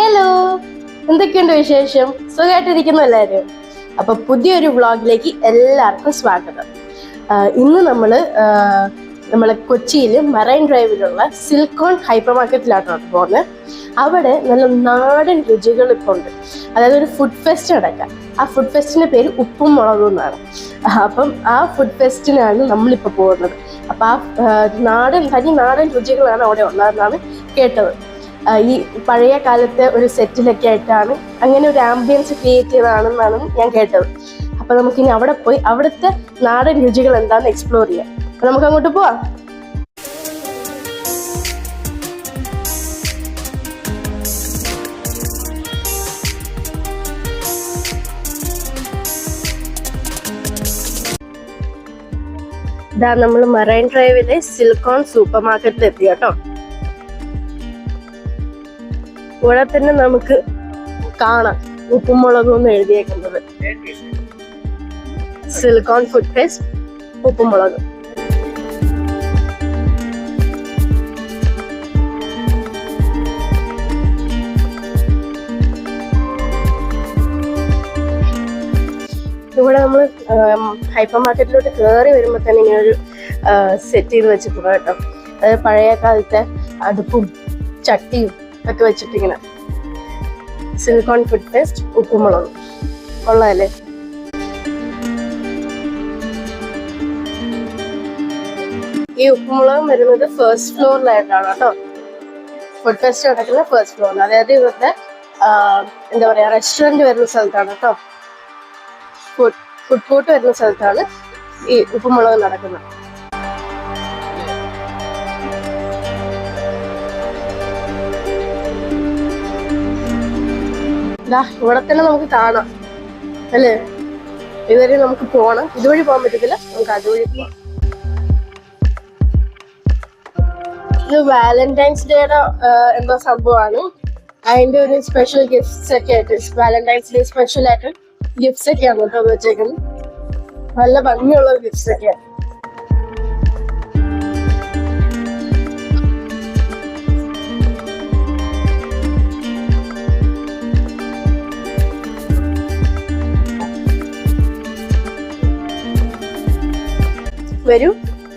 Hello എന്തൊക്കെയുണ്ട് വിശേഷം? സുഖമായിട്ടിരിക്കുന്നു എല്ലാവരും. അപ്പൊ പുതിയൊരു വ്ളോഗിലേക്ക് എല്ലാവർക്കും സ്വാഗതം. ഇന്ന് നമ്മൾ നമ്മളെ കൊച്ചിയിൽ മറൈൻ ഡ്രൈവിലുള്ള സിൽക്കോൺ ഹൈപ്പർ മാർക്കറ്റിലാണ് പോകുന്നത്. അവിടെ നല്ല നാടൻ രുചികൾ ഇപ്പോൾ ഉണ്ട്. അതായത് ഒരു ഫുഡ് ഫെസ്റ്റ് നടക്കാം ആ ഫുഡ് ഫെസ്റ്റിന്റെ പേര് ഉപ്പും മുളകും എന്നാണ്. അപ്പം ആ ഫുഡ് ഫെസ്റ്റിനാണ് നമ്മളിപ്പോൾ പോകുന്നത്. അപ്പം ആ നാടൻ തനി നാടൻ രുചികളാണ് അവിടെ ഉള്ളതെന്നാണ് കേട്ടത്. ഈ പഴയ കാലത്തെ ഒരു സെറ്റിലൊക്കെ ആയിട്ടാണ് അങ്ങനെ ഒരു ആംബിയൻസ് ക്രിയേറ്റ് ചെയ്തതാണെന്നാണ് ഞാൻ കേട്ടത്. അപ്പൊ നമുക്കിനി അവിടെ പോയി അവിടുത്തെ നാടൻ രുചികൾ എന്താണെന്ന് എക്സ്പ്ലോർ ചെയ്യാം. അപ്പൊ നമുക്ക് അങ്ങോട്ട് പോവാം. ഇതാ നമ്മൾ മറൈൻ ഡ്രൈവിലെ സിൽക്കോൺ സൂപ്പർ മാർക്കറ്റിൽ എത്തി കേട്ടോ. ഇവിടെ തന്നെ നമുക്ക് കാണാം ഉപ്പും മുളകും എന്ന് എഴുതിയേക്കുന്നത്. സിലിക്കോൺ ഫുഡ് പേസ്റ്റ് ഉപ്പും മുളകും ഇവിടെ നമ്മൾ ഹൈപ്പർ മാർക്കറ്റിലോട്ട് കയറി വരുമ്പോൾ തന്നെ ഇങ്ങനെ ഒരു സെറ്റ് ചെയ്ത് വെച്ചിട്ടുണ്ട് കേട്ടോ. അതായത് പഴയ കാലത്തെ അടുപ്പും ചട്ടിയും ഒക്കെ വെച്ചിട്ടിങ്ങനെ. സിലിക്കോൺ ഫുഡ് പേസ്റ്റ് ഉപ്പുമുളകും. കൊള്ളാല്ലേ? ഈ ഉപ്പുമുളകും വരുന്നത് ഫസ്റ്റ് ഫ്ലോറിലായിട്ടാണ് കേട്ടോ. ഫുഡ് ഫെസ്റ്റ് നടക്കുന്ന ഫസ്റ്റ് ഫ്ലോറിൽ അതായത് ഇവിടുത്തെ എന്താ പറയാ റെസ്റ്റോറന്റ് വരുന്ന സ്ഥലത്താണ് കേട്ടോ. ഫുഡ് ഫുഡ് കോർട്ട് വരുന്ന സ്ഥലത്താണ് ഈ ഉപ്പുമുളക് നടക്കുന്നത്. ദാ ഇവിടെ തന്നെ നമുക്ക് കാണാം. അല്ലേ? ഇതുവരെ നമുക്ക് പോണം. ഇതുവഴി പോകാൻ പറ്റത്തില്ല. നമുക്ക് അതുവഴി പോവാം ഇത് വാലന്റൈൻസ് ഡേയുടെ എന്തോ സംഭവമാണ്. അതിന്റെ ഒരു സ്പെഷ്യൽ ഗിഫ്റ്റ്സ് ഒക്കെ ആയിട്ട് വാലന്റൈൻസ് ഡേ സ്പെഷ്യൽ ആയിട്ട് ഗിഫ്റ്റ്സ് ഒക്കെയാണ് കേട്ടോ വെച്ചേക്കുന്നത്. നല്ല ഭംഗിയുള്ള ഗിഫ്റ്റ്സ് ഒക്കെയാണ്. വരൂ.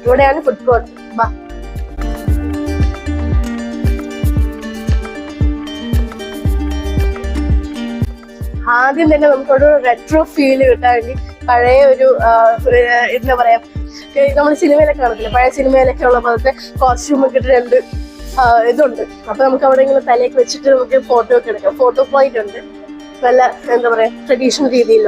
ഇവിടെയാണ് ഫുഡ് കോർട്ട് ബാ ആദ്യം തന്നെ നമുക്കൊരു റെട്രോ ഫീൽ കിട്ടാൻ വേണ്ടി പഴയ ഒരു എന്താ പറയാ നമ്മൾ സിനിമയിലൊക്കെ കാണത്തില്ല? പഴയ സിനിമയിലൊക്കെ ഉള്ള പോലത്തെ കോസ്റ്റ്യൂം ഒക്കെ ഇട്ട് രണ്ട് ഇതുണ്ട്. അപ്പൊ നമുക്ക് അവിടെ ഇങ്ങനെ തലയൊക്കെ വെച്ചിട്ട് നമുക്ക് ഫോട്ടോ ഒക്കെ എടുക്കാം. ഫോട്ടോ പോയിന്റ് ഉണ്ട്. നല്ല എന്താ പറയാ ട്രഡീഷണൽ രീതിയിൽ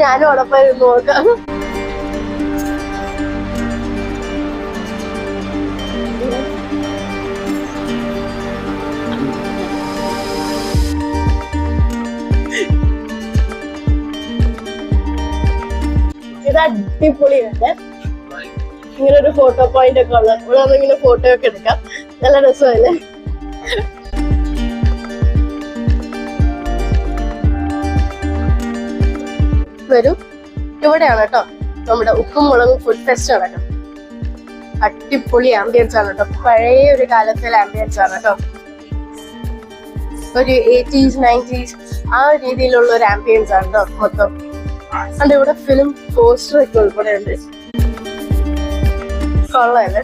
ഞാനും അവിടെ പോയി ഇരുന്ന് നോക്കാം. ഇത് അടിപൊളിയുണ്ട് ഇങ്ങനെ ഒരു ഫോട്ടോ പോയിന്റ് ഒക്കെ ഉള്ളത് ഇങ്ങനെ ഫോട്ടോ ഒക്കെ എടുക്കാം. നല്ല രസമല്ലേ? വരും. ഇവിടെയാണ് കേട്ടോ നമ്മുടെ ഉപ്പും മുളകും ഫുഡ് ഫെസ്റ്റ് നടക്കും അടിപൊളി ആംബിയൻസ് ആണ് കേട്ടോ. പഴയ ഒരു കാലത്തിലെ ആംബിയൻസ് ആണ് കേട്ടോ. ഒരു എയ്റ്റീസ് നയന്റീസ് ആ രീതിയിലുള്ള ഒരു ആംബിയൻസ് ആണ് കേട്ടോ മൊത്തം. അതിന്റെ ഇവിടെ ഫിലിം പോസ്റ്റർ ഒക്കെ ഉൾപ്പെടെ ഉണ്ട് കൊള്ളാല്ലേ?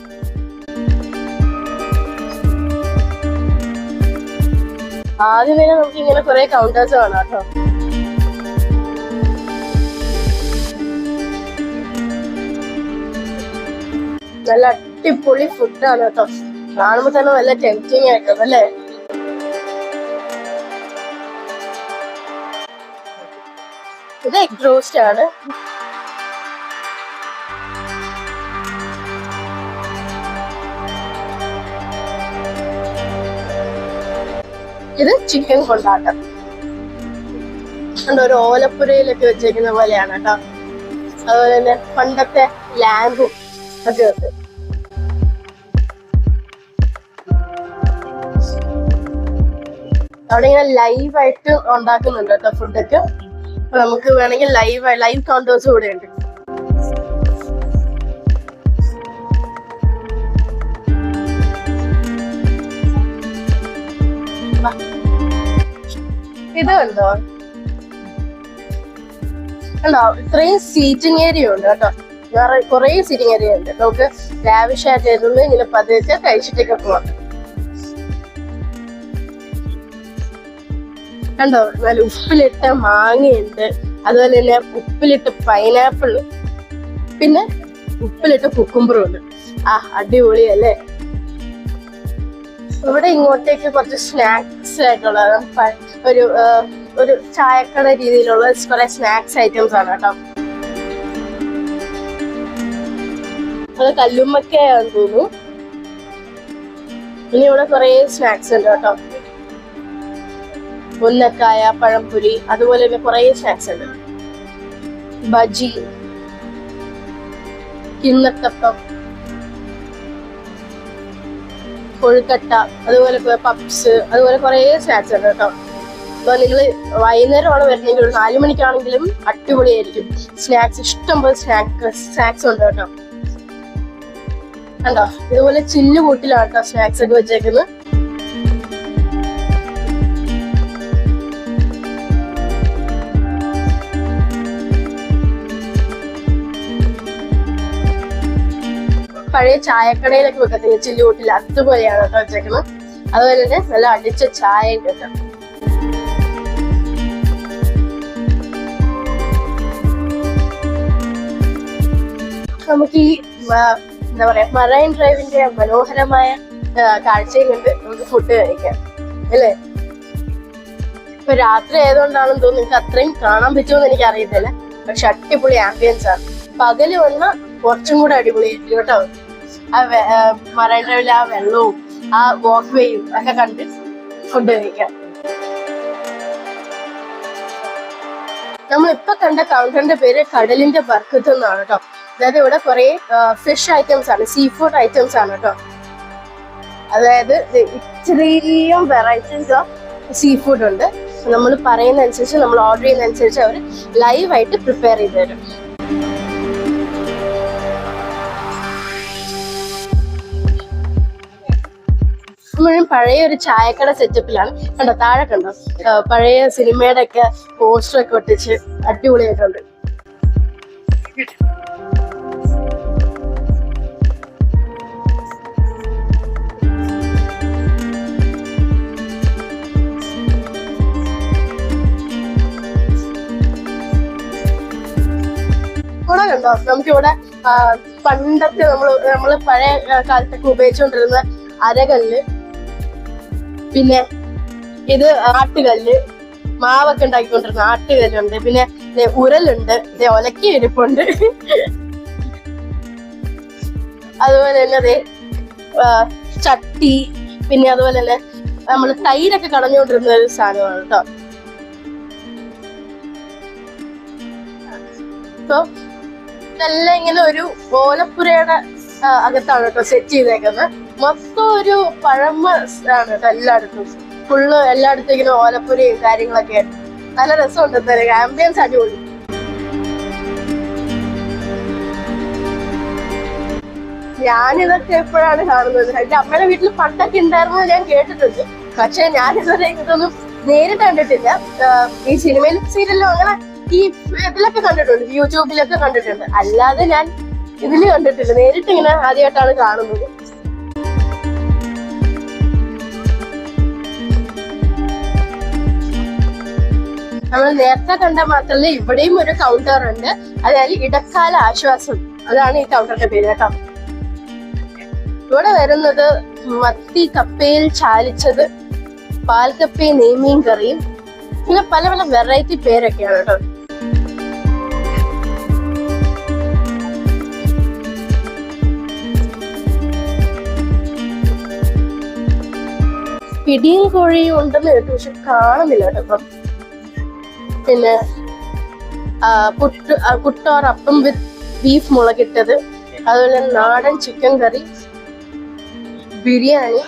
ആദ്യം തന്നെ നമുക്ക് ഇങ്ങനെ കുറെ കൗണ്ടേഴ്സ് കാണാം കേട്ടോ. നല്ല അടിപൊളി ഫുഡാണ് കേട്ടോ. കാണുമ്പോ തന്നെ നല്ല ടെംപ്റ്റിങ് ആയിട്ടോ അല്ലേ? ഇത് എഗ് റോസ്റ്റ് ആണ്. ഇത് ചിക്കൻ കൊണ്ടാട്ടം. കണ്ടോ, ഒരു ഓലപ്പുരയിലൊക്കെ വെച്ചേക്കുന്ന പോലെയാണ് കേട്ടോ. അതുപോലെ തന്നെ പണ്ടത്തെ ലാമ്പും ഒക്കെ ഉണ്ട് അവിടെ ഇങ്ങനെ ലൈവായിട്ട് ഉണ്ടാക്കുന്നുണ്ട് കേട്ടോ ഫുഡൊക്കെ അപ്പൊ നമുക്ക് വേണമെങ്കിൽ ലൈവ് ലൈവ് കൗണ്ടേഴ്സ് കൂടെ ഉണ്ട്. ഇത് കണ്ടോ? ഇത്രയും സീറ്റിംഗ് ഏരിയ ഉണ്ട് കേട്ടോ. വേറെ കുറേ സീറ്റിംഗ് ഏരിയ ഉണ്ട്. നമുക്ക് ലാവിഷായിട്ട് ഇരുന്ന് ഇങ്ങനെ പതുക്കെ കഴിച്ചിട്ടൊക്കെ പോവാം. കണ്ടോ നല്ല ഉപ്പിലിട്ട മാങ്ങയുണ്ട്. അതുപോലെ തന്നെ ഉപ്പിലിട്ട് പൈനാപ്പിൾ പിന്നെ ഉപ്പിലിട്ട കുക്കുമ്പറും ഉണ്ട്. ആ അടിപൊളിയല്ലേ? ഇവിടെ ഇങ്ങോട്ടേക്ക് കുറച്ച് സ്നാക്സ് ആയിട്ടുള്ള ഒരു ഒരു ചായക്കട രീതിയിലുള്ള കുറെ സ്നാക്സ് ഐറ്റംസ് ആണ് കേട്ടോ. അത് കല്ലുമ്മക്കയാണെന്ന് തോന്നുന്നു. ഇനി ഇവിടെ കുറെ സ്നാക്സ് ഉണ്ട് കേട്ടോ. ഉന്നക്കായ പഴംപുരി അതുപോലെ തന്നെ കുറെ സ്നാക്സ് ഉണ്ട്. ബജി കിണ്ണത്തപ്പം കൊഴുക്കട്ട അതുപോലെ പപ്സ് അതുപോലെ കുറേ സ്നാക്സ് ഉണ്ട് കേട്ടോ. അപ്പൊ നിങ്ങൾ വൈകുന്നേരമാണ് വരുന്നെങ്കിൽ ഒരു നാലു മണിക്കാണെങ്കിലും അടിപൊളിയായിരിക്കും. സ്നാക്സ് ഇഷ്ടം പോലെ സ്നാക്ക് സ്നാക്സ് ഉണ്ട് കേട്ടോ. കണ്ടോ? ഇതുപോലെ ചില്ല് കൂട്ടിലാണ് കേട്ടോ സ്നാക്സ് ഒക്കെ വെച്ചേക്കുന്നത്. പഴയ ചായക്കടയിലൊക്കെ വെക്കത്തില്ല ചില്ലുകൂട്ടിൽ അതുപോലെയാണ് കേട്ടോ വെച്ചേക്കുന്നത്. അതുപോലെ തന്നെ നല്ല അടിച്ച ചായ കേട്ടോ. നമുക്ക് ഈ എന്താ പറയാ മറൈൻ ഡ്രൈവിന്റെ മനോഹരമായ കാഴ്ചയും കണ്ട് നമുക്ക് ഫുഡ് കഴിക്കാം. അല്ലേ? ഇപ്പൊ രാത്രി ആയതുകൊണ്ടാണെന്ന് തോന്നുന്നു നിങ്ങൾക്ക് അത്രയും കാണാൻ പറ്റുമെന്ന് എനിക്ക് അറിയത്തില്ല. പക്ഷെ അടിപൊളി ആംബിയൻസ് ആണ്. പകൽ വന്ന കുറച്ചും കൂടെ അടിപൊളിയായിരിക്കും കേട്ടോ. മറൈൻ ഡ്രൈവിലെ ആ വെള്ളവും ആ വാക്ക് വേയും ഒക്കെ കണ്ട് ഫുഡ് കഴിക്കാം നമ്മൾ ഇപ്പൊ കണ്ട കൗണ്ടറിന്റെ പേര് കടലിന്റെ ബർക്കത്ത് എന്നാണ് കേട്ടോ അതായത് ഇവിടെ കുറെ ഫിഷ് ഐറ്റംസ് ആണ് സീ ഫുഡ് ഐറ്റംസ് ആണ് കേട്ടോ അതായത് ഇത്രയും വെറൈറ്റീസ് ഓഫ് സീ ഫുഡ് ഉണ്ട്. നമ്മൾ പറയുന്ന അനുസരിച്ച് നമ്മൾ ഓർഡർ ചെയ്യുന്ന അനുസരിച്ച് അവർ ലൈവായിട്ട് പ്രിപ്പയർ ചെയ്ത് തരും. പഴയ ഒരു ചായക്കട സെറ്റപ്പിലാണ് കണ്ടോ താഴെ കണ്ടോ? പഴയ സിനിമയുടെ ഒക്കെ പോസ്റ്റർ ഒക്കെ ഒട്ടിച്ച് അടിപൊളിയായിട്ടുണ്ട് ഇവിടെ കണ്ടോ? നമുക്കിവിടെ പണ്ടത്തെ നമ്മൾ നമ്മൾ പഴയ കാലത്തൊക്കെ ഉപയോഗിച്ചുകൊണ്ടിരുന്ന അരകല്ല്. പിന്നെ ഇത് ആട്ടുകല്ല്. മാവൊക്കെ ഉണ്ടാക്കിക്കൊണ്ടിരുന്ന ആട്ടുകല്ലുണ്ട്. പിന്നെ ഉരലുണ്ട്. ഒലക്കി ഇരിപ്പുണ്ട്. അതുപോലെ തന്നെ അതെ ചട്ടി. പിന്നെ അതുപോലെ തന്നെ നമ്മൾ തൈരൊക്കെ കടഞ്ഞുകൊണ്ടിരുന്ന ഒരു സാധനമാണ് കേട്ടോ ഇപ്പൊ ഇതെല്ലാം ഇങ്ങനെ ഒരു ഓലപ്പുരയുടെ അകത്താണ് കേട്ടോ സെറ്റ് ചെയ്തേക്കുന്നത്. മൊത്തം ഒരു പഴമ ആണ് എല്ലായിടത്തും. ഫുള്ള് എല്ലായിടത്തും ഇങ്ങനെ ഓലപ്പുരയും കാര്യങ്ങളൊക്കെ. ആയിട്ട് നല്ല രസമുണ്ട് എന്തായാലും. ആംബിയൻസ് അടിപൊളി. ഞാനിതൊക്കെ എപ്പോഴാണ് കാണുന്നത്? എന്റെ അമ്മയുടെ വീട്ടിൽ പണ്ടൊക്കെ ഉണ്ടായിരുന്നു ഞാൻ കേട്ടിട്ടുണ്ട്. പക്ഷെ ഞാൻ ഇതുവരെ ഇതൊന്നും നേരിട്ട് കണ്ടിട്ടില്ല. ഈ സിനിമയിലും സീരിയലിലും അങ്ങനെ ഈ ഇതിലൊക്കെ കണ്ടിട്ടുണ്ട്. യൂട്യൂബിലൊക്കെ കണ്ടിട്ടുണ്ട്. അല്ലാതെ ഞാൻ ഇതിൽ കണ്ടിട്ടില്ല. നേരിട്ട് ഇങ്ങനെ ആദ്യമായിട്ടാണ് കാണുന്നത്. നമ്മൾ നേരത്തെ കണ്ട മാത്രമല്ല ഇവിടെയും ഒരു കൗണ്ടർ ഉണ്ട്. അതായത് ഇടക്കാല ആശ്വാസം. അതാണ് ഈ കൗണ്ടറിന്റെ പേര് കേട്ടോ. ഇവിടെ വരുന്നത് മത്തി കപ്പയിൽ ചാലിച്ചത് പാൽക്കപ്പയും നെയ്മീൻ കറിയും. പിന്നെ പല പല വെറൈറ്റി പേരൊക്കെയാണ് കേട്ടോ. പിടിയും കോഴിയും ഉണ്ടെന്ന് കേട്ടു പക്ഷെ കാണുന്നില്ല കേട്ടോ ഇപ്പം. പിന്നെ പുട്ട് പുട്ടോർ അപ്പം വിത്ത് ബീഫ് മുളകിട്ടത്. അതുപോലെ നാടൻ ചിക്കൻ കറി ബിരിയാണി.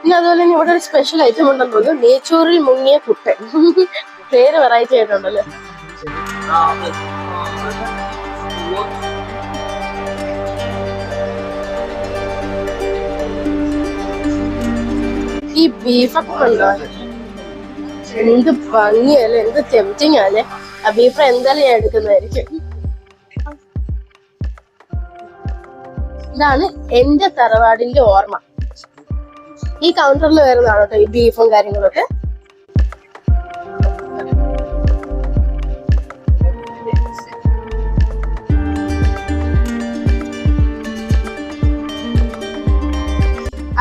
പിന്നെ അതുപോലെ തന്നെ ഇവിടെ ഒരു സ്പെഷ്യൽ ഐറ്റം ഉണ്ടെന്ന് തോന്നുന്നു. നെയ്ച്ചോറിൽ മുങ്ങിയ കുട്ടൻ. പേര് വെറൈറ്റി ആയിട്ടുണ്ടല്ലോ? ബീഫൊക്കെ ഉണ്ടോ എന്ത് ഭംഗിയല്ലേ എന്ത് ടെംറ്റിങ് അല്ലേ ആ ബീഫ് എന്തായാലും ഞാൻ എടുക്കുന്നതായിരിക്കും. ഇതാണ് എന്റെ തറവാടിന്റെ ഓർമ്മ. ഈ കൗണ്ടറിൽ വരുന്നതാണ് കേട്ടോ ഈ ബീഫും കാര്യങ്ങളൊക്കെ.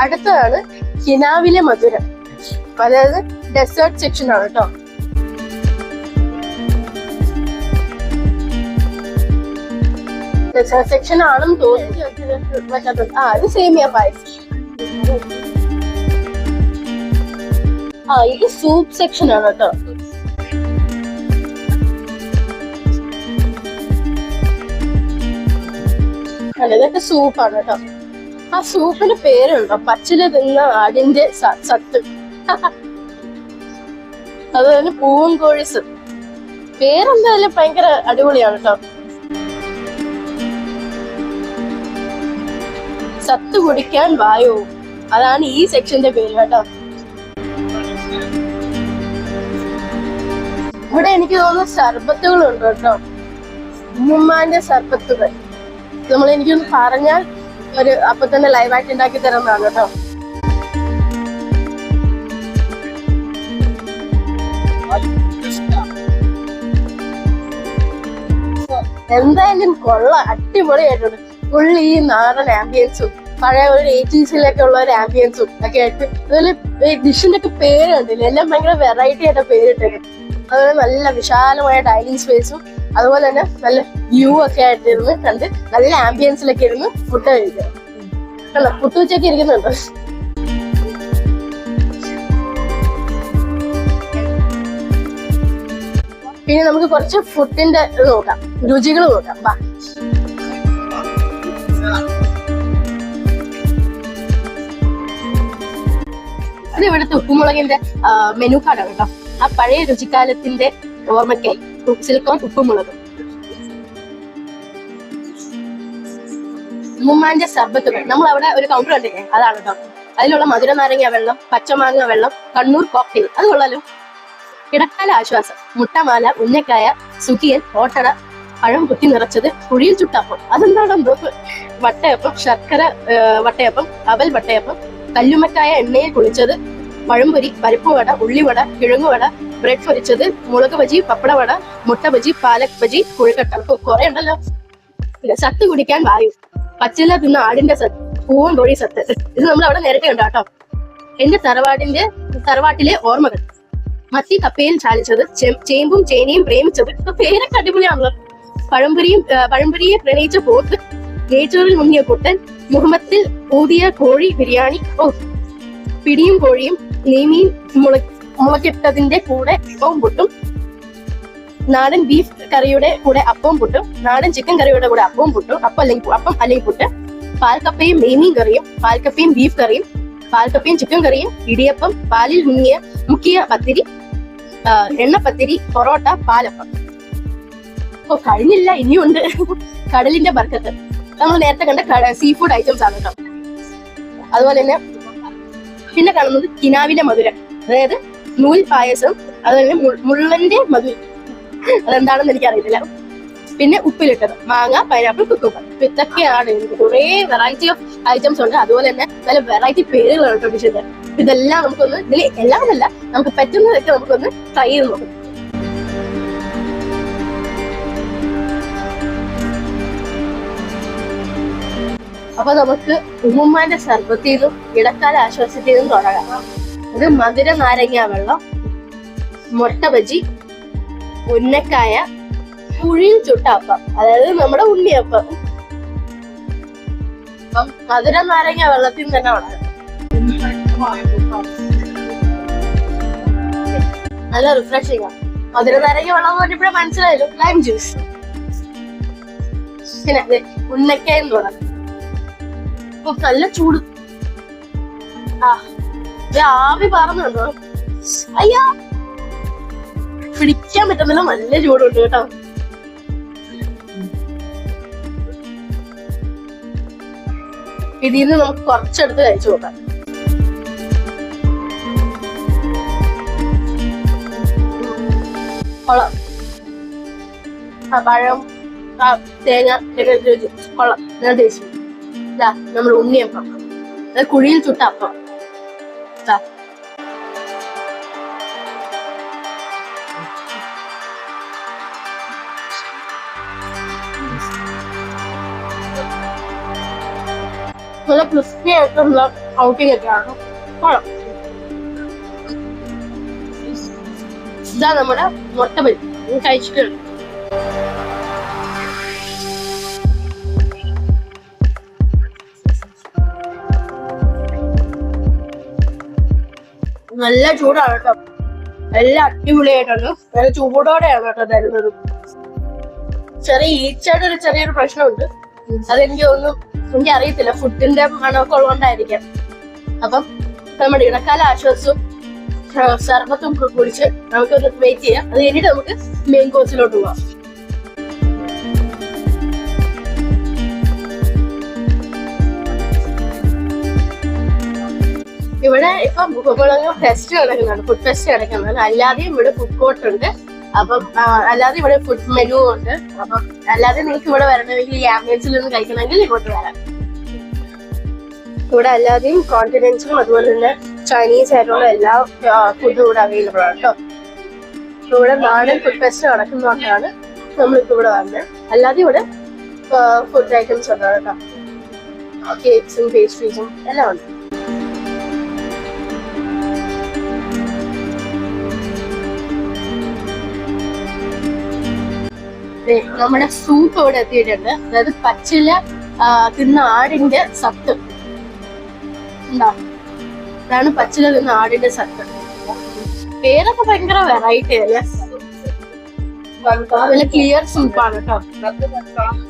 അടുത്തതാണ് കിനാവിലെ മധുരം. അതായത് ഡെസേർട്ട് സെക്ഷൻ ആണ് കേട്ടോ ഡെസേർട്ട് സെക്ഷൻ ആണെന്ന് മറ്റത് ആ ഇത് സേമിയ പായസം ആ ഇത് സൂപ്പ് സെക്ഷൻ ആണ് കേട്ടോ അല്ല ഇതൊക്കെ സൂപ്പാണ് കേട്ടോ ആ സൂപ്പിന് പേരുണ്ടോ? പച്ചില തിന്ന ആടിന്റെ സത്ത്. അതുപോലെ പൂവും കോഴിസ് പേരെന്തായാലും ഭയങ്കര അടിപൊളിയാണ് കേട്ടോ സത്ത് കുടിക്കാൻ വായോ? അതാണ് ഈ സെക്ഷന്റെ പേര് കേട്ടോ. ഇവിടെ എനിക്ക് തോന്നുന്നു സർബത്തുകളുണ്ട് കേട്ടോ. ഉമ്മുമ്മാന്റെ സർബത്തുകൾ. നമ്മൾ എനിക്കൊന്ന് പറഞ്ഞാൽ ഒരു അപ്പൊ തന്നെ ലൈവായിട്ട് ഉണ്ടാക്കി തരുന്നതാണ് കേട്ടോ. എന്തായാലും കൊള്ള അടിപൊളിയായിട്ടുണ്ട്. ഫുള്ള് ഈ നാടൻ ആംബിയൻസും പഴയ ഒരു എയ്റ്റീസിലൊക്കെ ഉള്ള ഒരു ആംബിയൻസും ഒക്കെ ആയിട്ട് അതുപോലെ ഡിഷിന്റെ ഒക്കെ പേരുണ്ടല്ലോ എല്ലാം ഭയങ്കര വെറൈറ്റി ആയിട്ട് പേരിട്ടേക്കും അതുപോലെ നല്ല വിശാലമായ ഡൈനിങ് സ്പേസും അതുപോലെ തന്നെ നല്ല വ്യൂ ഒക്കെ ആയിട്ടിരുന്ന് കണ്ട് നല്ല ആംബിയൻസിലൊക്കെ ഇരുന്ന് ഫുഡ് കഴിക്കണം. കണ്ടോ? പുട്ടുവച്ചൊക്കെ ഇരിക്കുന്നുണ്ട്. പിന്നെ നമുക്ക് കുറച്ച് ഫുഡിന്റെ നോക്കാം. രുചികൾ നോക്കാം. വാ. ഇത് ഇവിടുത്തെ ഉപ്പുമുളകിന്റെ മെനു കാർഡാണ് കേട്ടോ. ആ പഴയ രുചിക്കാലത്തിന്റെ ഓർമ്മയ്ക്കായി ഉപ്പും മുളകും ഉമ്മാന്റെ സർബത്തുകൾ നമ്മൾ അവിടെ ഒരു കൗണ്ടർ കണ്ടില്ലേ? അതാണ് കേട്ടോ അതിലുള്ള മധുര നാരങ്ങ വെള്ളം പച്ചമാങ്ങ വെള്ളം കണ്ണൂർ കോക്ടെയിൽ അത് കൊള്ളാലോ. കിടക്കാല ആശ്വാസം. മുട്ടമാല ഉന്നക്കായ സുഖിയൻ ഓട്ടട പഴം കുത്തി നിറച്ചത് കുഴിയിൽ ചുട്ടപ്പം. അതെന്താണെന്തോ വട്ടയപ്പം ശർക്കര വട്ടയപ്പം അവൽ വട്ടയപ്പം കല്ലുമക്കായ എണ്ണയിൽ കുളിച്ചത് പഴംപൊരി പരിപ്പുവട ഉള്ളിവട കിഴങ്ങുവട ബ്രെഡ് പൊരിച്ചത് മുളക് ബജി പപ്പടവട മുട്ട ബജി പാലക് ബജി കുഴിക്കട്ട കുറെ ഉണ്ടല്ലോ. സത്ത് കുടിക്കാൻ വായു. പച്ചില തിന്ന ആടിന്റെ സത്ത് പൂവും കോഴി സത്ത്. ഇത് നമ്മൾ അവിടെ നേരത്തെ ഉണ്ട് കേട്ടോ. എന്റെ തറവാടിന്റെ തറവാട്ടിലെ ഓർമ്മകൾ. മത്തി കപ്പയിൽ ചാലിച്ചത് ചേമ്പും ചേനയും പ്രേമിച്ചത്. പേരൊക്കെ അടിപൊളിയാണല്ലോ. പഴംപുരിയും പഴംപുരിയെ പ്രണയിച്ച പോത്ത്. നേച്ചറിൽ മുങ്ങിയ കുട്ടൻ മുഹമ്മത്തിൽ ഊതിയ കോഴി ബിരിയാണി. ഓ പിടിയും കോഴിയും നെയ്മീൻ മുള മുളകിട്ടതിന്റെ കൂടെ അപ്പവും പൊട്ടും. നാടൻ ബീഫ് കറിയുടെ കൂടെ അപ്പവും പൊട്ടും. നാടൻ ചിക്കൻ കറിയുടെ കൂടെ അപ്പവും പൊട്ടും. അപ്പം അല്ലെങ്കിൽ അപ്പം അല്ലെങ്കിൽ പുട്ട്. പാൽക്കപ്പയും നെയ്മീൻ കറിയും. പാൽക്കപ്പയും ബീഫ് കറിയും. പാൽക്കപ്പയും ചിക്കൻ കറിയും. ഇടിയപ്പം പാലിൽ മുങ്ങിയ മുക്കിയ പത്തിരി എണ്ണപ്പത്തിരി പൊറോട്ട പാലപ്പം. ഓ കഴിഞ്ഞില്ല ഇനിയുണ്ട്. കടലിന്റെ ബർക്കത്ത്. നമ്മൾ നേരത്തെ കണ്ട സീ ഫുഡ് ഐറ്റംസ് ആണ് കേട്ടോ അതുപോലെ തന്നെ പിന്നെ കാണുന്നത് കിനാവിലെ മധുരം. അതായത് നൂൽ പായസം അതുപോലെ മുള്ളന്റെ മധു. അതെന്താണെന്ന് എനിക്കറിയത്തില്ല പിന്നെ ഉപ്പിലിട്ടത്. മാങ്ങ പൈനാപ്പിൾ കുക്കുമ്പർ ഇതൊക്കെയാണ് എനിക്ക് കുറേ വെറൈറ്റി ഓഫ് ഐറ്റംസ് ഉണ്ട്. അതുപോലെ തന്നെ നല്ല വെറൈറ്റി പേരുകളാണ് കേട്ടോ ഡിഷിന്റെ ഇതെല്ലാം നമുക്കൊന്ന് ഇതിൽ എല്ലാം എന്നല്ല നമുക്ക് പറ്റുന്നതൊക്കെ നമുക്കൊന്ന് ട്രൈ ചെയ്ത് നോക്കാം. അപ്പൊ നമുക്ക് ഉമ്മുമ്മാന്റെ സർബത്തിൽ നിന്നും ഇടക്കാല ആശ്വാസത്തിൽ നിന്നും തുടങ്ങാം. ഇത് മധുര നാരങ്ങ വെള്ളം മുട്ട ബജി ഉന്നക്കായ പുഴിയിൽ ചുട്ട അപ്പം അതായത് നമ്മുടെ ഉണ്ണിയപ്പം. അപ്പം മധുര നാരങ്ങ വെള്ളത്തിൽ തന്നെ ഉണ്ട് നല്ല റിഫ്രഷിംഗ് ആണ് മധുര നാരങ്ങ വെള്ളം പറഞ്ഞപ്പോഴേ മനസ്സിലായല്ലോ ലൈം ജ്യൂസ് പിന്നെ അതെ ഉന്നക്കായും തുടങ്ങും ഇപ്പൊ നല്ല ചൂട്. ആ. ആവി പറന്നുണ്ടോ അയ്യാ. പിടിക്കാൻ പറ്റുന്നില്ല നല്ല ചൂടുണ്ട് കേട്ടോ. ഇതിൽ നിന്ന് നമുക്ക് കുറച്ചെടുത്ത് കഴിച്ചു നോക്കാം. കൊള്ളാം. ആ പഴം ആ തേങ്ങ കൊള്ളാം. നല്ല ടേസ്റ്റ് നമ്മൾ ഉണ്ണിയപ്പം. കുഴിയിൽ ചുട്ട അപ്പം ഇതാ നല്ല ക്രിസ്പി ആയിട്ടുള്ള ഔട്ടിംഗ് ഒക്കെയാണ് കൊള്ളാം ഇതാ നമ്മുടെ മുട്ട പരി കഴിച്ചിട്ടുണ്ട് നല്ല ചൂടാണ് കേട്ടോ. നല്ല അടിപൊളിയായിട്ടുണ്ട്. നല്ല ചൂടോടെയാണ് കേട്ടോ തരുന്നത്. ചെറിയ ഈച്ചയുടെ ഒരു ചെറിയൊരു പ്രശ്നമുണ്ട്. അതെനിക്ക് തോന്നുന്നു എനിക്ക് അറിയത്തില്ല. ഫുഡിന്റെ മണമൊക്കെ ഉള്ളതുകൊണ്ടായിരിക്കാം. അപ്പം നമ്മുടെ ഇടക്കാല ആശ്വാസവും സർവത്തും കുടിച്ച് നമുക്കൊന്ന് വെയിറ്റ് ചെയ്യാം. അത് കഴിഞ്ഞിട്ട് നമുക്ക് മെയിൻ കോഴ്സിലോട്ട് പോവാം. ഇവിടെ ഇപ്പൊ കുളങ്ങ ഫെസ്റ്റ് നടക്കുന്നുണ്ട് ഫുഡ് ഫെസ്റ്റ് നടക്കുന്നുണ്ട് അല്ലാതെയും ഇവിടെ ഫുഡ് കോർട്ട് ഉണ്ട്. അപ്പം അല്ലാതെ ഇവിടെ ഫുഡ് മെനു ഉണ്ട്. അപ്പം അല്ലാതെ നിങ്ങൾക്ക് ഇവിടെ വരണമെങ്കിൽ ഈ ആംബുലൻസിൽ നിന്ന് കഴിക്കണമെങ്കിൽ ഇങ്ങോട്ട് വരാം. ഇവിടെ അല്ലാതെയും കോണ്ടിനെന്റ്സും അതുപോലെ തന്നെ ചൈനീസ് ആയിട്ടുള്ള എല്ലാ ഫുഡും ഇവിടെ അവൈലബിൾ ആണ് കേട്ടോ ഇവിടെ നാടൻ ഫുഡ് ഫെസ്റ്റ് നടക്കുന്നതുകൊണ്ടാണ് നമ്മളിപ്പോ ഇവിടെ വന്നത്. അല്ലാതെ ഇവിടെ ഫുഡ് ഐറ്റംസ് ഉണ്ടാവും കേട്ടോ കേക്ക്സും പേസ്ട്രീസും എല്ലാം ഉണ്ട്. നമ്മുടെ സൂപ്പ് ഇവിടെ എത്തിയിട്ടുണ്ട്. അതായത് പച്ചില തിന്ന ആടിന്റെ സത്ത്. ഉണ്ടോ? ഇതാണ് പച്ചില തിന്ന ആടിന്റെ സത്ത്. പേരൊക്കെ ഭയങ്കര വെറൈറ്റി അല്ലേ നല്ല ക്ലിയർ സൂപ്പാണ് കേട്ടോ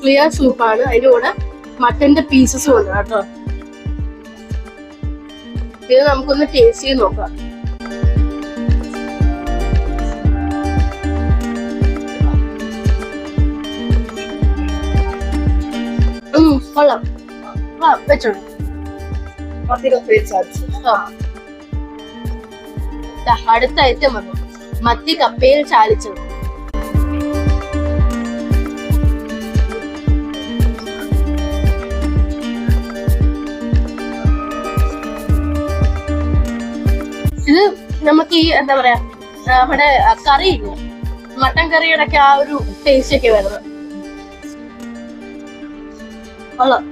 ക്ലിയർ സൂപ്പാണ് അതിന്റെ കൂടെ മട്ടന്റെ പീസസും ഉണ്ട് കേട്ടോ ഇത് നമുക്കൊന്ന് ടേസ്റ്റ് ചെയ്ത് നോക്കാം. കൊള്ളാം ആ. വെച്ചോളൂ അടുത്ത ഐറ്റം വന്നു മത്തി കപ്പയിൽ ചാലിച്ചത്. ഇത് നമുക്ക് ഈ എന്താ പറയാ നമ്മുടെ കറി മട്ടൻ കറിയുടെ ഒക്കെ ആ ഒരു ടേസ്റ്റ് ഒക്കെ വരുന്നത്. കൊള്ളാം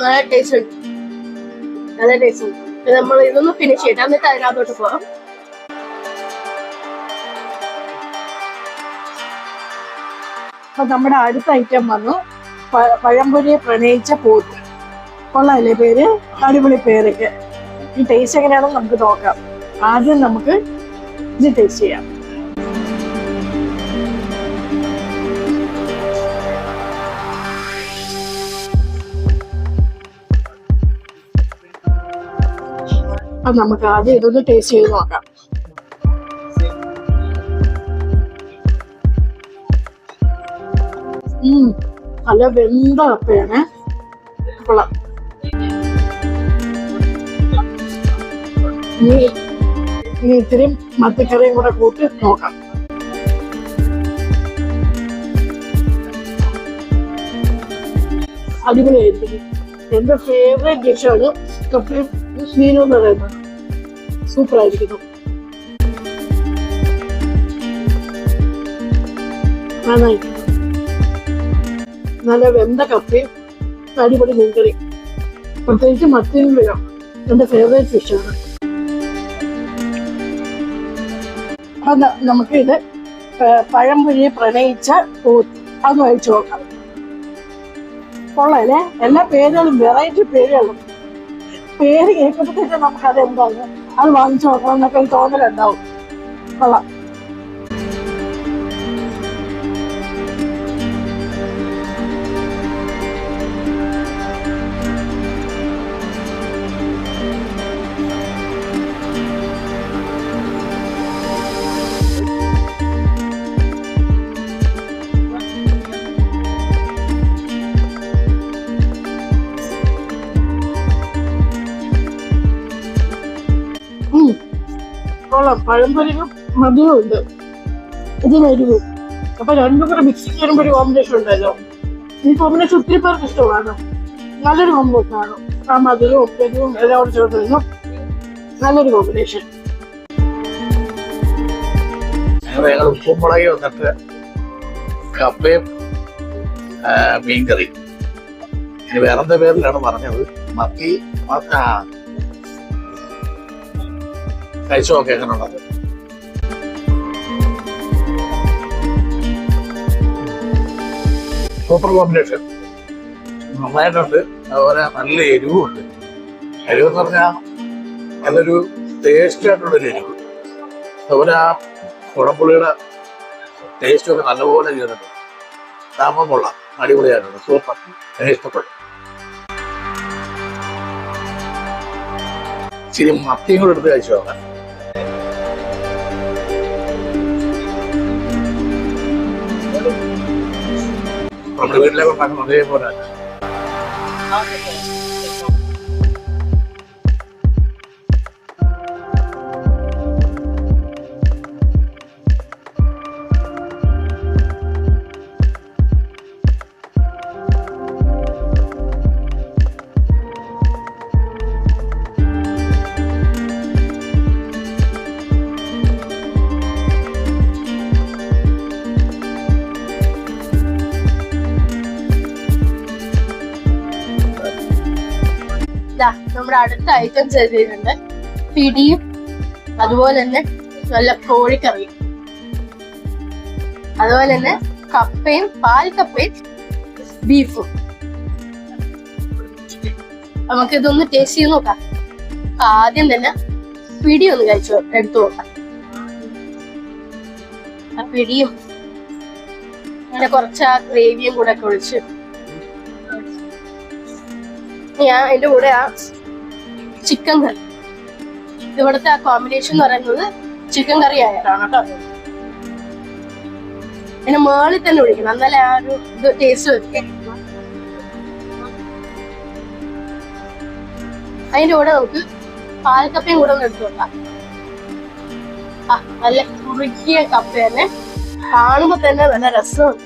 നല്ല ടേസ്റ്റ് ഉണ്ട്. നല്ല ടേസ്റ്റ് ഉണ്ട്. നമ്മൾ ഇതൊന്ന് ഫിനിഷ് ചെയ്തിട്ട് എന്നിട്ട് അതിനകത്തോട്ട് പോകാം അപ്പൊ നമ്മുടെ അടുത്ത ഐറ്റം വന്നു. പഴംപൊരിയെ പ്രണയിച്ച പോത്ത്. കൊള്ളാല്ലേ പേര്? അടിപൊളി പേരൊക്കെ. ഈ ടേസ്റ്റ് എങ്ങനെയാണെന്ന് നമുക്ക് നോക്കാം. ആദ്യം നമുക്ക് ഇത് ടേസ്റ്റ് ചെയ്യാം. അപ്പൊ നമുക്ക് ആദ്യം ഇതൊന്ന് ടേസ്റ്റ് ചെയ്ത് നോക്കാം. നല്ല വെന്ത അപ്പയാണ്. കൊള്ളാം. ഇനി ഇനി ഇത്തിരി മത്തിക്കറിയും കൂടെ കൂട്ടി നോക്കാം. അടിപൊളിയായിരിക്കും. എന്റെ ഫേവറേറ്റ് ഡിഷാണ് കപ്പയും മീനും എന്ന് പറയുന്നത് സൂപ്പർ ആയിരിക്കുന്നു. നന്നായിരിക്കും നല്ല വെന്ത കപ്പയും അടിപൊളി മീൻകറി. പ്രത്യേകിച്ച് മത്തിയും വീഴം എന്റെ ഫേവറേറ്റ് ഫിഷാണ് ന- നമുക്കിത് പഴംപൊരിയെ പ്രണയിച്ച പോത്ത് അത് വായിച്ചു നോക്കാം. കൊള്ളാല്ലേ എല്ലാ പേരുകളും വെറൈറ്റി പേരുകളും. പേര് കേൾക്കുമ്പോഴത്തേക്കും നമുക്കത് എന്താണ് അത് വാങ്ങിച്ചു നോക്കണം എന്നൊക്കെ ഒരു തോന്നലുണ്ടാവും. കൊള്ളാം. പഴംപൊരിക്കും മധുരവും ഉണ്ട്. ഇതിന് എരിവും അപ്പൊ രണ്ടും കൂടെ മിക്സ് ചെയ്യുമ്പോൾ ഒരു കോമ്പിനേഷൻ ഉണ്ടല്ലോ. ഈ കോമ്പിനേഷൻ ഒത്തിരി പേർക്ക് ഇഷ്ടമാണ്. നല്ലൊരു കോമ്പിനേഷൻ ആണ്. ആ മധുരവും എരിവും എല്ലാം കൂടെ ചേർത്ത് വരുന്നു നല്ലൊരു കോമ്പിനേഷൻ ഞങ്ങൾ ഉപ്പുമുളകി വന്നിട്ട് കപ്പയും മീൻകറി. ഇനി വേറെന്താ പേരിലാണ് പറഞ്ഞത്? മത്തി മത്ത. ആ കഴിച്ചു സൂപ്പർ കോമ്പിനേഷൻ. നന്നായിട്ടുണ്ട്. അതുപോലെ നല്ല എരിവുണ്ട്. എരിവെന്ന് പറഞ്ഞാൽ നല്ലൊരു ടേസ്റ്റ് ആയിട്ടുള്ളൊരു എരിവ്. അതുപോലെ ആ കുടംപുളിയുടെ ടേസ്റ്റ് ഒക്കെ നല്ലപോലെ ചെയ്തിട്ടുണ്ട് താമസം കൊള്ളാം. അടിപൊളിയായിട്ടുണ്ട്. സൂപ്പർ. എനിക്ക് ഇഷ്ടപ്പെട്ടു. ഇച്ചിരി മത്തിയും കൂടെ എടുത്ത് കഴിച്ചു നോക്കാം. നമ്മുടെ വീട്ടിലേക്ക് ഉണ്ടാക്കുന്ന അതേപോലെ അടുത്ത ഐറ്റംസ് ചെയ്തിട്ടുണ്ട് പിടിയും അതുപോലെ തന്നെ നല്ല കോഴിക്കറിയും. അതുപോലെ തന്നെ കപ്പയും പാൽ കപ്പയും ബീഫും നമുക്ക് ഇതൊന്ന് ടേസ്റ്റ് ചെയ്ത് നോക്കാം. ആദ്യം തന്നെ പിടി ഒന്ന് കഴിച്ചു എടുത്തു നോക്കാം. ആ പിടിയും അങ്ങനെ കുറച്ച് ആ ഗ്രേവിയും കൂടെ ഒക്കെ ഒഴിച്ച്. ഞാൻ അതിന്റെ കൂടെ ആ ചിക്കൻ കറി ഇവിടുത്തെ ആ കോമ്പിനേഷൻ എന്ന് പറയുന്നത് ചിക്കൻ കറി ആയിട്ടാണ് കേട്ടോ. പിന്നെ മേളിൽ തന്നെ ഒഴിക്കണം. എന്നാലേ ആ ഒരു ഇത് ടേസ്റ്റ് വരും അതിന്റെ കൂടെ നമുക്ക് പാൽക്കപ്പയും കൂടെ ഒന്ന് എടുത്തു വെക്കാം. ആ നല്ല കുറുക്കിയ കപ്പ തന്നെ. കാണുമ്പോ തന്നെ നല്ല രസമാണ്.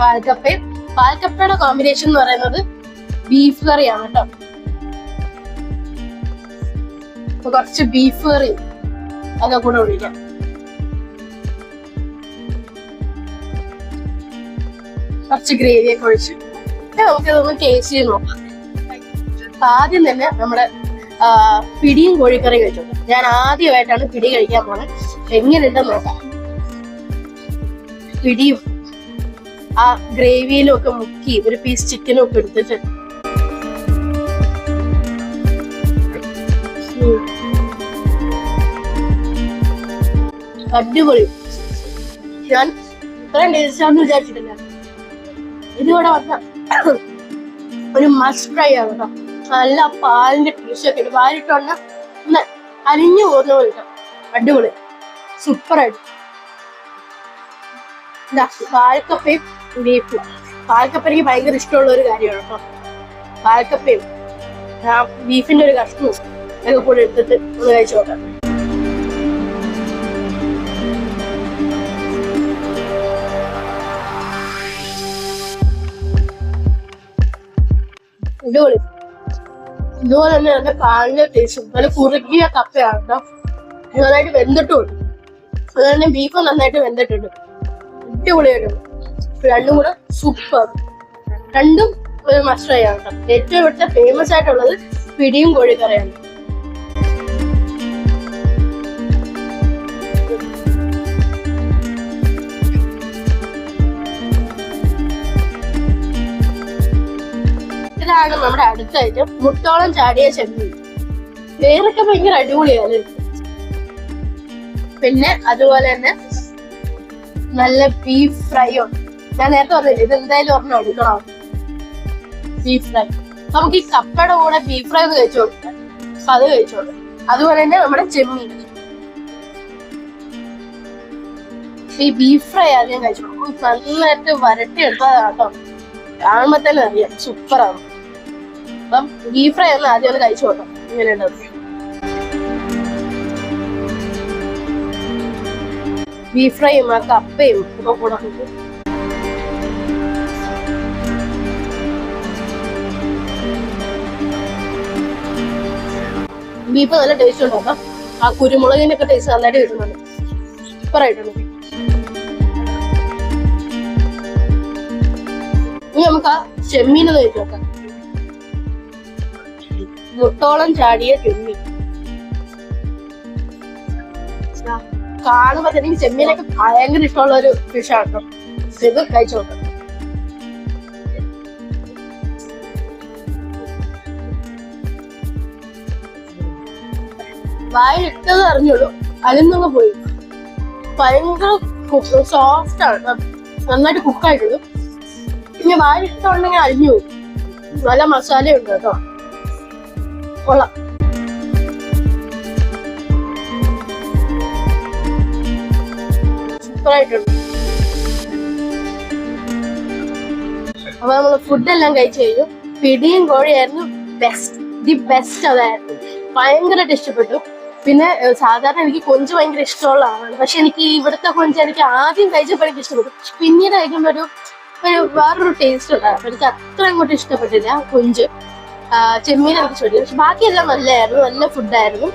പാൽക്കപ്പയും പാൽക്കപ്പയുടെ കോമ്പിനേഷൻ എന്ന് പറയുന്നത് ബീഫ് കറിയാണ് കേട്ടോ. അപ്പൊ കുറച്ച് ബീഫ് കറി അതൊക്കെ കൂടെ ഒഴിക്കാം. കുറച്ച് ഗ്രേവി ഒക്കെ ഒഴിച്ച്. നമുക്ക് ഇതൊന്ന് ടേസ്റ്റ് ചെയ്ത് നോക്കാം. ആദ്യം തന്നെ നമ്മുടെ പിടിയും കോഴിക്കറിയും കഴിച്ചു ഞാൻ ആദ്യമായിട്ടാണ് പിടി കഴിക്കാൻ പോണത് എങ്ങനെയുണ്ടെന്ന് നോക്കാം. പിടിയും ആ ഗ്രേവിയിലും ഒക്കെ മുക്കി ഒരു പീസ് ചിക്കനും ഒക്കെ എടുത്തിട്ട്. അടിപൊളി. ഞാൻ ഇത്രയും ടേസ്റ്റാന്ന് വിചാരിച്ചിട്ടില്ല. ഇതിവിടെ വന്ന ഒരു മസ്റ്റ് ട്രൈ ആണ് കേട്ടോ. നല്ല പാലിന്റെ ടേസ്റ്റ് ഒക്കെ ഉണ്ട് പാലിട്ട് വന്ന ഒന്ന് അലിഞ്ഞു പോകുന്ന പോലെ അടിപൊളി. സൂപ്പറായിട്ട് ഇതാ പാൽക്കപ്പ എനിക്ക് ഭയങ്കര ഇഷ്ടമുള്ള ഒരു കാര്യമാണ് കേട്ടോ. പാൽക്കപ്പയും ആ ബീഫിന്റെ ഒരു കഷ്ണവും ഒക്കെ കൂടെ എടുത്തിട്ട് ഒന്ന് കഴിച്ചു നോക്കാം. അടിപൊളി. ഇതുപോലെ തന്നെ നല്ല പാലിന്റെ ടേസ്റ്റും നല്ല കുറുകിയ കപ്പയാണ് കേട്ടോ. നന്നായിട്ട് വെന്തിട്ടുണ്ട് അതുപോലെ തന്നെ ബീഫും നന്നായിട്ട് വെന്തിട്ടുണ്ട്. അടിപൊളിയായിട്ടുണ്ട്. രണ്ടും കൂടെ സൂപ്പർ രണ്ടും ഒരു മസ്റ്റ് ആണ് കേട്ടോ ഏറ്റവും ഇവിടുത്തെ ഫേമസ് ആയിട്ടുള്ളത് പിടിയും കോഴിക്കറിയാണ്. ഇതാണ് നമ്മുടെ അടുത്ത ഐറ്റം മുട്ടോളം ചാടിയ ചെമ്മീൻ. പേരൊക്കെ ഭയങ്കര അടിപൊളിയാണ്. പിന്നെ അതുപോലെ തന്നെ നല്ല ബീഫ് ഫ്രൈ ഉണ്ട് ഞാൻ നേരത്തെ പറഞ്ഞില്ലേ ഇത് എന്തായാലും ഒരെണ്ണം എടുക്കണം? ബീഫ് ഫ്രൈ നമുക്ക് ഈ കപ്പയുടെ കൂടെ ബീഫ് ഫ്രൈ ഒന്ന് കഴിച്ചു കൊടുക്കാം. അപ്പൊ അത് കഴിച്ചോളൂ അതുപോലെ തന്നെ നമ്മുടെ ചെമ്മീൻ. ഈ ബീഫ് ഫ്രൈ ആദ്യം കഴിച്ചോളൂ നന്നായിട്ട് വരട്ടി എടുത്തതാട്ടോ കാണുമ്പോ തന്നെ അറിയാം സൂപ്പറാണ്. അപ്പം ബീഫ് ഫ്രൈ ഒന്ന് ആദ്യം ഒന്ന് കഴിച്ചു ഇങ്ങനെ ഇങ്ങനെയുണ്ടത് ബീഫ് ഫ്രൈയും ആ കപ്പയും കൂടെ ബീഫ് നല്ല ടേസ്റ്റ് ഉണ്ടോ. കേട്ടോ ആ കുരുമുളകിന്റെ ഒക്കെ ടേസ്റ്റ് നന്നായിട്ട് കിട്ടുന്നുണ്ട്. സൂപ്പർ ആയിട്ടുണ്ട് ഇനി നമുക്ക് ആ ചെമ്മീന് ഒന്ന് നോക്കാം. മുട്ടോളം ചാടിയ ചെമ്മീൻ. കാണുമ്പോ ചെമ്മീനൊക്കെ ഭയങ്കര ഇഷ്ടമുള്ള ഒരു ഫിഷാണ് ആണ് കഴിച്ചു നോക്കാം. വായിലിട്ടത് അറിഞ്ഞോളൂ. അലിന്നങ്ങ് പോയി. ഭയങ്കര സോഫ്റ്റ് ആണ്. നന്നായിട്ട് കുക്കായിട്ടുള്ളൂ പിന്നെ വായിലിട്ടുണ്ടെങ്കിൽ അലിഞ്ഞു പോകും നല്ല മസാലയുണ്ട് കേട്ടോ. കൊള്ളാം. അപ്പൊ നമ്മൾ ഫുഡെല്ലാം കഴിച്ചു കഴിഞ്ഞു. പിടിയും കോഴിയായിരുന്നു ബെസ്റ്റ് ദി ബെസ്റ്റ് അതായിരുന്നു. ഭയങ്കരമായിട്ട് ഇഷ്ടപ്പെട്ടു. പിന്നെ സാധാരണ എനിക്ക് കൊഞ്ച് ഭയങ്കര ഇഷ്ടമുള്ള ആളാണ്. പക്ഷെ എനിക്ക് ഇവിടുത്തെ കൊഞ്ച് എനിക്ക് ആദ്യം കഴിച്ചപ്പോൾ എനിക്ക് പക്ഷെ പിന്നീട് കഴിക്കുമ്പോൾ ഒരു ഒരു വേറൊരു ടേസ്റ്റ് ഉണ്ടായിരുന്നു. എനിക്ക് അത്ര അങ്ങോട്ട് ഇഷ്ടപ്പെട്ടില്ല കൊഞ്ച്. ചെമ്മീൻ എനിക്ക് ഇഷ്ടപ്പെട്ടു പക്ഷെ ബാക്കിയെല്ലാം നല്ലതായിരുന്നു നല്ല ഫുഡായിരുന്നു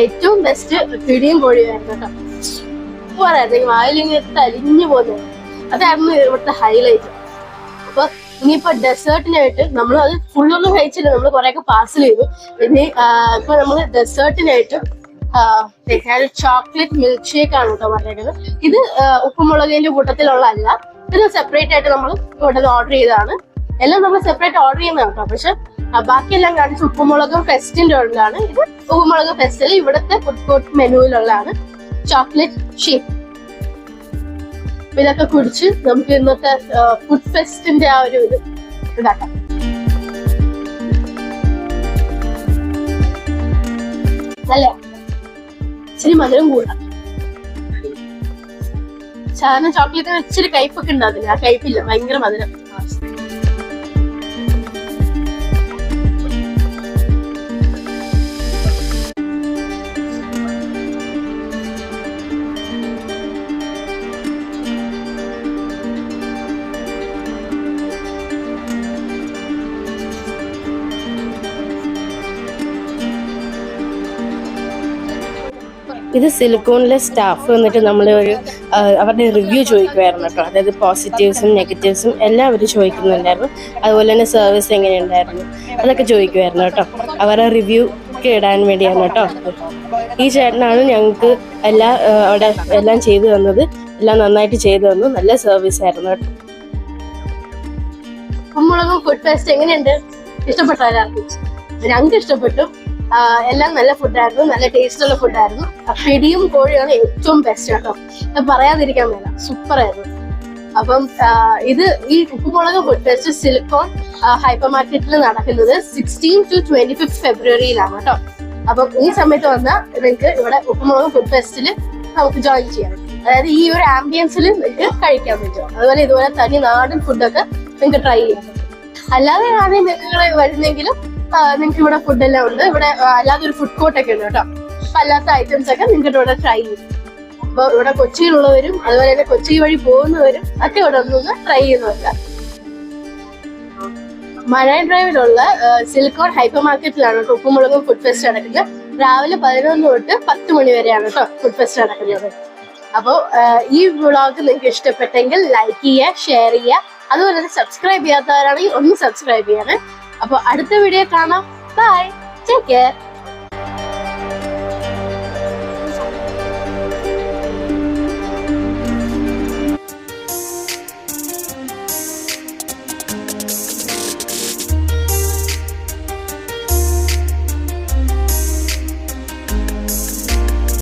ഏറ്റവും ബെസ്റ്റ് പിടിയും കോഴിയായിരുന്നു കേട്ടോ. സൂപ്പറായിരുന്നു. വായിലിങ്ങനെ തലിഞ്ഞു പോകുന്നത്. അതായിരുന്നു ഇവിടുത്തെ ഹൈലൈറ്റ് അപ്പൊ ഇനിയിപ്പോ ഡെസേർട്ടിനായിട്ട് നമ്മൾ അത് ഫുള്ളൊന്നും കഴിച്ചില്ല. നമ്മൾ കുറെയൊക്കെ പാർസൽ ചെയ്തു. ഇനി ഇപ്പൊ നമ്മൾ ഡെസേർട്ടിനായിട്ട് ചോക്ലേറ്റ് മിൽക്ക് ഷേക്ക് ആണ് കേട്ടോ പറഞ്ഞത് ഇത് ഉപ്പുമുളകിന്റെ കൂട്ടത്തിലുള്ള അല്ല ഇത് സെപ്പറേറ്റ് ആയിട്ട് നമ്മൾ ഇവിടെ ഓർഡർ ചെയ്തതാണ്. എല്ലാം നമ്മൾ സെപ്പറേറ്റ് ഓർഡർ ചെയ്യുന്നതാണ് കേട്ടോ. പക്ഷെ ബാക്കിയെല്ലാം കാണിച്ച് ഉപ്പുമുളകും ഫെസ്റ്റിന്റെ ഉള്ളതാണ്. ഇത് ഉപ്പുമുളക് ഫെസ്റ്റിൽ ഇവിടുത്തെ ഫുഡ് കോർട്ട് മെനുവിലുള്ളതാണ് ചോക്ലേറ്റ് ഷേക്ക് ഇതൊക്കെ കുടിച്ച് നമുക്ക് ഇന്നത്തെ ഫുഡ് ഫെസ്റ്റിന്റെ ആ ഒരു ഇത് ഇതാക്കാം. നല്ല ഇച്ചിരി മധുരം കൂടാം. സാധാരണ ചോക്ലേറ്റ് ഇച്ചിരി കയ്പൊക്കെ ഉണ്ടാവില്ല? ആ കയ്പില്ല ഭയങ്കര മധുരം. ഇത് സിലിക്കോണിലെ സ്റ്റാഫ് വന്നിട്ട് നമ്മൾ ഒരു അവരുടെ റിവ്യൂ ചോദിക്കുമായിരുന്നു കേട്ടോ. അതായത് പോസിറ്റീവ്സും നെഗറ്റീവ്സും എല്ലാം അവർ ചോദിക്കുന്നുണ്ടായിരുന്നു. അതുപോലെ തന്നെ സർവീസ് എങ്ങനെയുണ്ടായിരുന്നു അതൊക്കെ ചോദിക്കുമായിരുന്നു കേട്ടോ. അവരുടെ റിവ്യൂ ഇടാൻ വേണ്ടിയാണ് കേട്ടോ. ഈ ചേട്ടനാണ് ഞങ്ങൾക്ക് എല്ലാ അവിടെ എല്ലാം ചെയ്തു തന്നത്. എല്ലാം നന്നായിട്ട് ചെയ്തു തന്നു. നല്ല സർവീസ് ആയിരുന്നു കേട്ടോ. കുമ്പളകം ഫുഡ് ഫെസ്റ്റ് എങ്ങനെയുണ്ട്? ഇഷ്ടപ്പെട്ടോ ഞങ്ങൾക്ക് ഇഷ്ടപ്പെട്ടു. എല്ലാം നല്ല ഫുഡായിരുന്നു നല്ല ടേസ്റ്റുള്ള ഫുഡായിരുന്നു പിടിയും കോഴിയാണ് ഏറ്റവും ബെസ്റ്റ് കേട്ടോ. പറയാതിരിക്കാൻ വേണ്ട സൂപ്പർ ആയിരുന്നു. അപ്പം ഇത് ഈ ഉപ്പുമുളക് ഫുഡ് സിലിക്കോൺ ഹൈപ്പർ മാർക്കറ്റിൽ നടക്കുന്നത് സിക്സ്റ്റീൻ ടു ട്വന്റി ഫിഫ്ത് ഫെബ്രുവരിയിലാണ് കേട്ടോ. അപ്പം ഈ സമയത്ത് വന്നാൽ നിങ്ങൾക്ക് ഇവിടെ ഉപ്പുമുളക് ഫുഡ് ഫെസ്റ്റിൽ നമുക്ക് ജോയിൻ ചെയ്യാം. അതായത് ഈ ഒരു ആംബിയൻസിൽ നിങ്ങൾക്ക് കഴിക്കാൻ പറ്റും. അതുപോലെ ഇതുപോലെ തനി നാടൻ ഫുഡൊക്കെ നിങ്ങൾക്ക് ട്രൈ ചെയ്യാൻ പറ്റും. അല്ലാതെ ആദ്യം നിങ്ങൾ വരുന്നെങ്കിലും നിങ്ങൾക്ക് ഇവിടെ ഫുഡ് എല്ലാം ഉണ്ട്. ഇവിടെ അല്ലാതെ ഒരു ഫുഡ് കോർട്ട് ഒക്കെ ഉണ്ട് കേട്ടോ. അപ്പൊ അല്ലാത്ത ഐറ്റംസ് ഒക്കെ നിങ്ങൾക്ക് ഇവിടെ ട്രൈ ചെയ്യും. അപ്പൊ ഇവിടെ കൊച്ചിയിലുള്ളവരും അതുപോലെ തന്നെ കൊച്ചി വഴി പോകുന്നവരും ഒക്കെ ഇവിടെ ഒന്നൊന്ന് ട്രൈ ചെയ്ത് നോക്കാം ഡ്രൈവിലുള്ള സിലിക്കോൺ ഹൈപ്പർ മാർക്കറ്റിലാണ് കേട്ടോ ഉപ്പുമുളകും ഫുഡ് ഫെസ്റ്റ് നടക്കുന്നത്. രാവിലെ പതിനൊന്ന് തൊട്ട് പത്ത് മണി വരെയാണ് കേട്ടോ ഫുഡ് ഫെസ്റ്റ് നടക്കുന്നത്. അപ്പോൾ ഈ വ്ളോഗ് നിങ്ങൾക്ക് ഇഷ്ടപ്പെട്ടെങ്കിൽ ലൈക്ക് ചെയ്യുക ഷെയർ ചെയ്യുക. അതുപോലെ തന്നെ സബ്സ്ക്രൈബ് ചെയ്യാത്തവരാണെങ്കിൽ ഒന്ന് സബ്സ്ക്രൈബ് ചെയ്യണേ. അപ്പോൾ അടുത്ത വീഡിയോ കാണാം. Bye take care